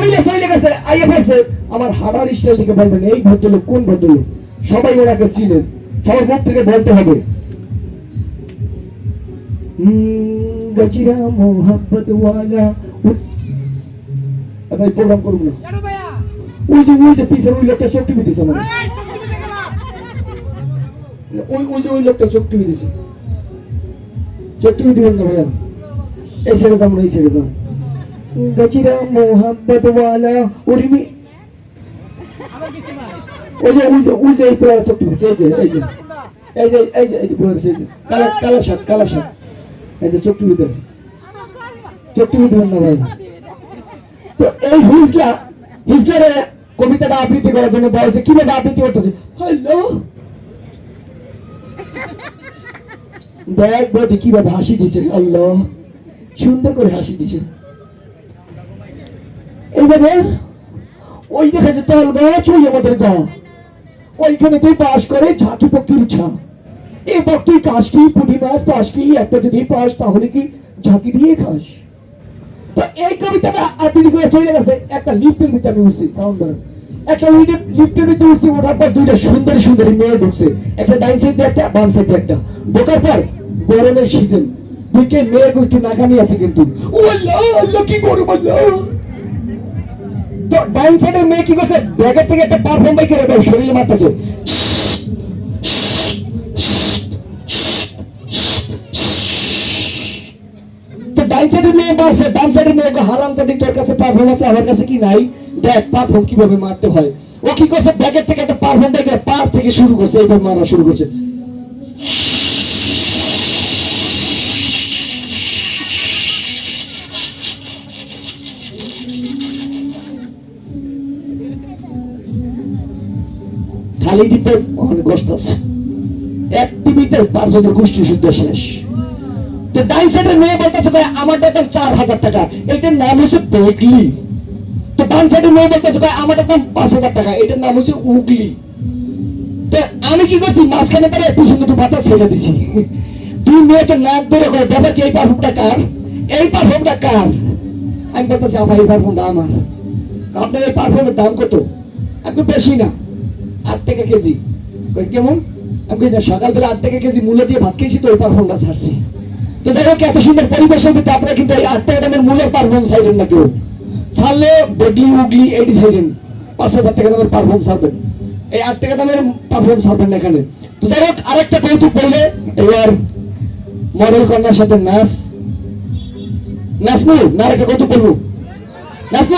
গেছে আমার হাঁটার স্টাইল থেকে বলবেন এই ভদ্রলোক কোন ভদ্রলোক? সবাই ওনাকে চিনেন সবার মুখ থেকে বলতে হবে। ওই লোকটা ওই যে ওই লোকটা ভাইয়া? এই ছেড়ে আমরা এসে এই ছেড়ে গজরা মোহাম্মদ ওয়ালা উর্মি ওই যে ওই যে ওই যে এই চোখ টিপি এই যে এই যে এই যে এই যে এই যে এই যে কালা কালা শার্ট কালা শার্ট এই যে চোখ টিপি দেন চোখ টিপি দিবেন না ভাই তো এই হিজলা হিজলারে কবিতাটা আবৃত্তি করার জন্য দেওয়া হয়েছে কীভাবে আবৃত্তি করতেছে হ্যালো দেখ বলতে কীভাবে হাসি দিচ্ছে আল্লাহ সুন্দর করে হাসি দিচ্ছে এইভাবে ওই যেতে তাল আমাদের গা। করে ঝাঁকি ছা। পুঁটি মাছ একটা যদি পাস, তাহলে কি ঝাঁকি দিয়ে খাস? তো এই কবিতাটা করে চলে গেছে। একটা লিফটের ভিতরে আমি উঠছি সাউন্ডার একটা ভিতরে উঠছি, ওঠার পর দুইটা সুন্দরী সুন্দরী মেয়ে ঢুকছে। একটা ডাইন সাইডে একটা, বাম সাইডে একটা। ঢোকার পর গরমের সিজন দুইকে মেয়ে একটু নাকামি আছে কিন্তু। ও আল্লাহ আল্লাহ কি গরম আল্লাহ? ডাইন সাইডের মেয়ে কি করছে? ব্যাগের থেকে একটা পারফিউম বাইকে রেখে শরীরে মারতেছে। মেয়ে মারছে ডান সাইডের মেয়ে হারাম জাতি তোর কাছে পারফর্ম আছে, আমার কাছে কি নাই? দেখ পারফর্ম কীভাবে মারতে হয়। ও কি করছে? ব্যাগের থেকে একটা পারফর্ম দেখে পার থেকে শুরু করছে এইভাবে মারা শুরু করছে। খালি দিতে অনেক কষ্ট আছে। এক টিভিতে গোষ্ঠী শুদ্ধ শেষ। তো ডাইন সাইডের মেয়ে বলতেছে, ভাই, আমার চার হাজার টাকা। এটার নাম হচ্ছে তো সাইডের মেয়ে বলতেছে, ভাই, আমার পাঁচ হাজার টাকা। এটার নাম হচ্ছে উগলি। তো আমি কি করছি? মাঝখানে তারা একটু সুন্দর পাতা ছেড়ে দিছি। তুই মেয়ে তো নাক ধরে করে ব্যাপার কি এই পারফুমটা কার? এই পারফুমটা কার? আমি বলতেছি আমার এই পারফুমটা আমার। আপনার এই পারফুমের দাম কত? আমি বেশি না। আট টাকা কেজি। কেমন? আমি সকালবেলা আট টাকা কেজি মূল্য দিয়ে ভাত খেয়েছি, তো ওই পারফর্মটা ছাড়ছি। তো যাই হোক, এত সুন্দর পরিবেশের ভিতরে আপনারা কিন্তু এই আট টাকা দামের মূল্যের পারফর্ম ছাড়বেন না কেউ। ছাড়লে বেগলি উগলি এইটি ছাড়বেন। পাঁচ হাজার টাকা দামের পারফর্ম ছাড়বেন। এই আট টাকা দামের পারফর্ম ছাড়বেন না এখানে। তো যাই হোক, আরেকটা কৌতুক বললে এবার মডেল কন্যার সাথে নাচ। নাচমু না আরেকটা কৌতুক বলব? নাচমু